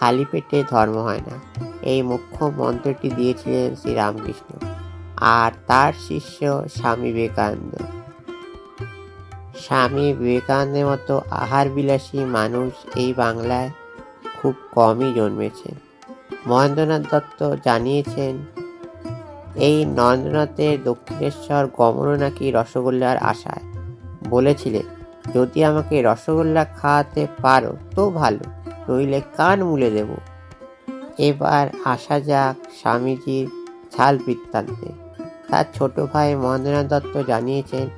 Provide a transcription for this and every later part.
খালি পেটে ধর্ম হয় না। এই মুখ্য মন্ত্রটি দিয়েছিলেন শ্রীরামকৃষ্ণ আর তার শিষ্য স্বামী বিবেকানন্দ। স্বামী বিবেকানন্দের মতো আহার বিলাসী মানুষ এই বাংলায় খুব কমই জন্মেছে। মহেন্দ্রনাথ দত্ত জানিয়েছেন, এই নরেন্দ্রনাথের দক্ষিণেশ্বর গমনও নাকি রসগোল্লার আশায়। বলেছিলেন, যদি আমাকে রসগোল্লা খাওয়াতে পারো তো ভালো। নইলে কান মুলে দেব। এবার আসা যাক স্বামীজির ছাল বৃত্তান্তে। তার ছোট ভাই মহেন্দ্রনাথ দত্ত জানিয়েছেন,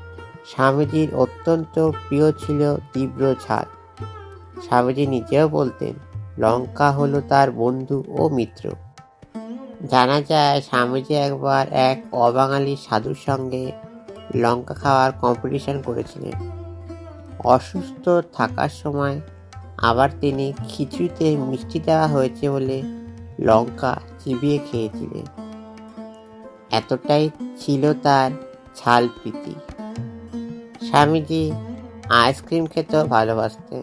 স্বামীজির অত্যন্ত প্রিয় ছিল তীব্র ছাল। স্বামীজি নিজেও বলতেন, লঙ্কা হলো তার বন্ধু ও মিত্র। জানা যায় স্বামীজি একবার এক অবাঙালি সাধুর সঙ্গে লঙ্কা খাওয়ার কম্পিটিশন করেছিলেন। অসুস্থ থাকার সময় আবার তিনি খিচুড়িতে মিষ্টি দেওয়া হয়েছে বলে লঙ্কা চিবিয়ে খেয়েছিলেন। এতটাই ছিল তার ছাল প্রীতি। স্বামীজি আইসক্রিম খেতেও ভালোবাসতেন।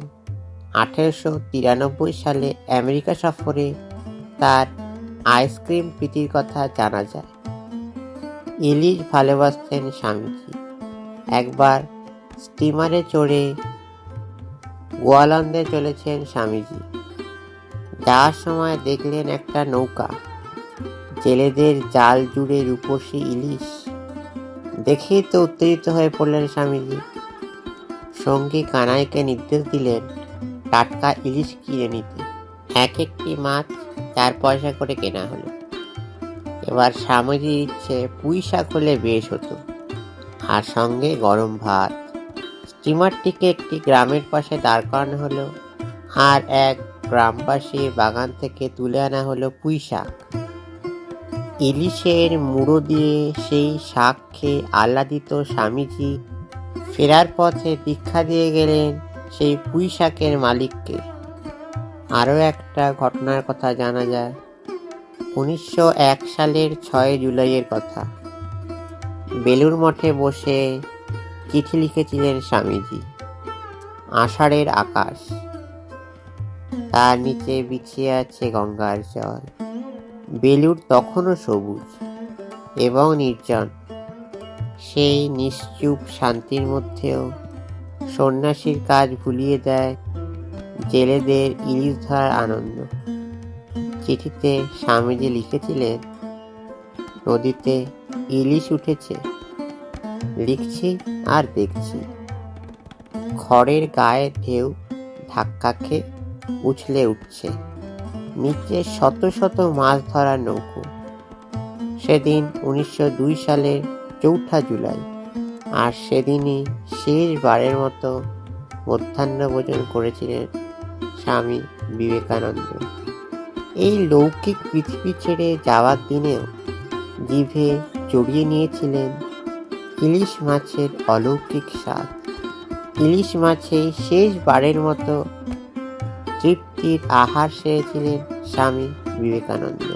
আঠেরোশো তিরানব্বই সালে আমেরিকা সফরে তার আইসক্রিম প্রীতির কথা জানা যায়। ইলিশ ভালোবাসতেন স্বামীজি। একবার স্টিমারে চড়ে গোয়ালন্দে চলেছেন স্বামীজি। যাওয়ার সময় দেখলেন একটা নৌকা, জেলেদের জাল জুড়ে রূপসী ইলিশ। দেখেই তো উত্তেজিত হয়ে পড়লেন স্বামীজি। সঙ্গী কানাইকে নির্দেশ দিলেন, টাটকা ইলিশ কিনে নিতে। এক একটি মাছ চার পয়সা করে কেনা হলো। এবার স্বামীজির ইচ্ছে পুঁই শাক হলে বেশ হতো। আর সঙ্গে গরম ভাত স্টিমারটিকে একটি গ্রামের পাশে দাঁড় করানো হলো আর এক গ্রামবাসীর বাগান থেকে তুলে আনা হলো পুঁই শাক। ইলিশের মুড়ো দিয়ে সেই শাক খেয়ে আহ্লাদিত স্বামীজি ফেরার পথে দীক্ষা দিয়ে গেলেন সেই পুঁই শাকের মালিককে। আরও একটা ঘটনার কথা জানা যায়। উনিশশো এক সালের ছয় জুলাইয়ের কথা। বেলুর মঠে বসে চিঠি লিখেছিলেন স্বামীজি। আষাঢ়ের আকাশ। তার নিচে বিছিয়ে আছে গঙ্গার জল। বেলুর তখনও সবুজ এবং নির্জন। সেই নিশ্চুপ শান্তির মধ্যেও সন্ন্যাসীর কাজ ভুলিয়ে দেয় জেলেদের ইলিশ ধরার আনন্দ। চিঠিতে স্বামীজি লিখেছিলেন, নদীতে ইলিশ উঠেছে। লিখছি আর দেখছি। খড়ের গায়ে ঢেউ ধাক্কা খেয়ে উছলে উঠছে। নিচে শত শত মাছ ধরার নৌকো। সেদিন উনিশশো দুই সালের চৌঠা জুলাই। আর সেদিনই শেষবারের মতো মধ্যাহ্ন ভোজন করেছিলেন স্বামী বিবেকানন্দ। এই লৌকিক পৃথিবী ছেড়ে যাওয়ার দিনেও জিভে জড়িয়ে নিয়েছিলেন ইলিশ মাছের অলৌকিক স্বাদ। ইলিশ মাছে শেষবারের মতো তৃপ্তির আহার সেরেছিলেন স্বামী বিবেকানন্দ।